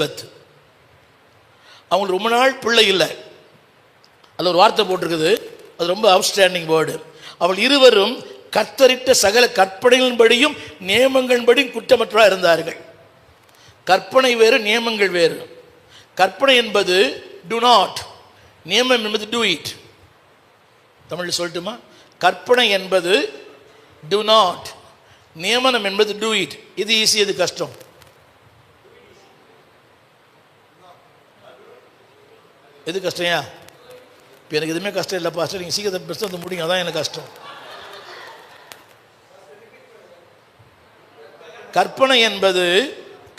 Elizabeth அவங்களுக்கு ரொம்ப நாள் பிள்ளை இல்லை. அதில் ஒரு வார்த்தை போட்டிருக்குது. அது ரொம்ப அவுட்ஸ்டாண்டிங் வேர்டு அவள் இருவரும் கத்தரிட்ட சகல கற்பனைகளின்படியும் நியமங்களின்படியும் குற்றமற்றவராக இருந்தார்கள். கற்பனை வேறு நியமங்கள் வேறு. கற்பனை என்பது டு நாட் நியமம் என்பது டூ இட் தமிழில் சொல்லட்டுமா? கற்பனை என்பது டு நாட் நியமனம் என்பது டூ இட் இது ஈஸி அது கஷ்டம். எது கஷ்டம்யா? இப்போ எனக்கு எதுவுமே கஷ்டம் இல்லை பாஸ்டர் நீங்கள் சீக்கிரத்தை பிரச்சனை முடிங்க. அதான் எனக்கு கஷ்டம். கற்பனை என்பது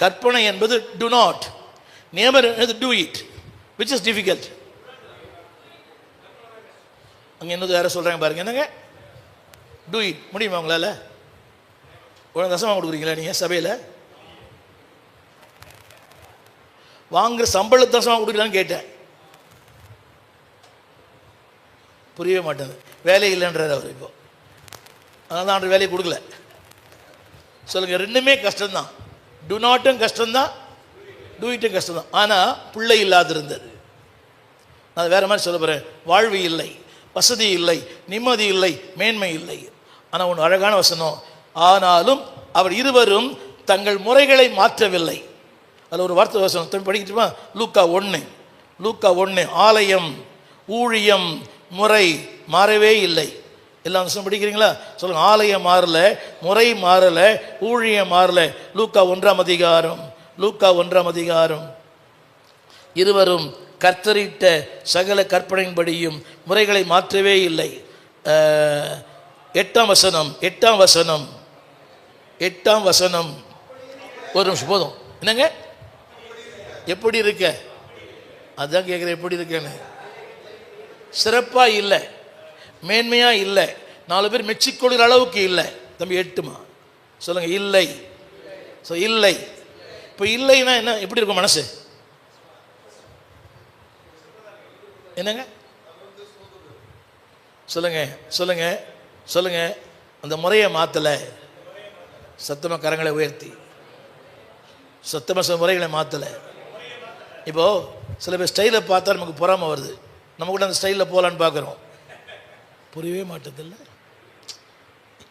கற்பனை என்பது டு நாட் நேமர் என்பது do it which is difficult அங்கே என்னது யாரை சொல்கிறாங்க பாருங்க. என்னங்க? டூ இட் முடியுமா உங்களால்? உடனே தசமாக கொடுக்குறீங்களா நீங்கள் சபையில்? வாங்குற சம்பள தசமாக கொடுக்கலான்னு கேட்டேன். புரியவே மாட்டேங்குது. வேலை இல்லைன்றார் அவர் இப்போ. அதனால தான் ஆண்டு வேலையை கொடுக்கல. சொல்லுங்கள் ரெண்டுமே கஷ்டம்தான். டு நாட்டும் கஷ்டம்தான். டூ இட்டும் கஷ்டம்தான். ஆனால் பிள்ளை இல்லாதிருந்தது. நான் வேறு மாதிரி சொல்ல போகிறேன் வாழ்வு இல்லை வசதி இல்லை நிம்மதி இல்லை மேன்மை இல்லை. ஆனால் ஒன்று அழகான வசனம். ஆனாலும் அவர் இருவரும் தங்கள் முறைகளை மாற்றவில்லை. அதில் ஒரு வார்த்தை வசனம். தமிழ் படிக்கட்டுமா? லூக்கா ஒன்று லூக்கா ஒன்று ஆலயம் ஊழியம் முறை மாறவே இல்லை. எல்லாம் அம்சம் படிக்கிறீங்களா? சொல்லுங்கள் ஆலயம் மாறல முறை மாறல ஊழியம் மாறல. லூக்கா ஒன்றாம் அதிகாரம் லூக்கா ஒன்றாம் அதிகாரம். இருவரும் கர்த்தரிட்ட சகல கற்பனையின்படியும் முறைகளை மாற்றவே இல்லை. எட்டாம் வசனம் எட்டாம் வசனம் எட்டாம் வசனம். ஒரு நிமிஷம் போதும். என்னங்க? எப்படி இருக்க? அதான் கேட்குறேன் எப்படி இருக்கேன்னு. சிறப்பாக இல்லை. மேன்மையாக இல்லை. நாலு பேர் மெச்சிக்கொள்கிற அளவுக்கு இல்லை. தம்பி எட்டுமா? சொல்லுங்க இல்லை. ஸோ இல்லை. இப்போ இல்லைன்னா என்ன எப்படி இருக்கும் மனசு? என்னங்க? சொல்லுங்க சொல்லுங்க சொல்லுங்க. அந்த முறையை மாற்றலை சத்தம கரங்களை உயர்த்தி. சத்தம முறைகளை மாற்றலை இப்போ சில பேர் ஸ்டைலை பார்த்தா நமக்கு பொறாமை வருது. நம்ம கூட அந்த ஸ்டைலில் போகலான்னு பார்க்குறோம் புரியவே மாட்டதில்ல?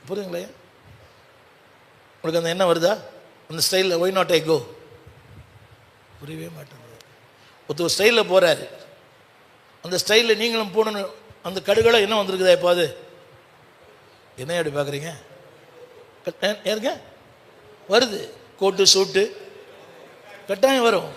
புரியுங்களே உங்களுக்கு அந்த என்ன வருதா? அந்த ஸ்டைலில் ஒய் நாட் ஐ கோ புரியவே மாட்டேங்குது. ஒருத்தர் ஸ்டைலில் போகிறாரு அந்த ஸ்டைலில் நீங்களும் போகணும் அந்த கடுகளை என்ன வந்திருக்குதா இப்போ அது? என்ன அப்படி பார்க்குறீங்க ஏருங்க வருது. கோட்டு சூட்டு. கட்டாயம் வரும்.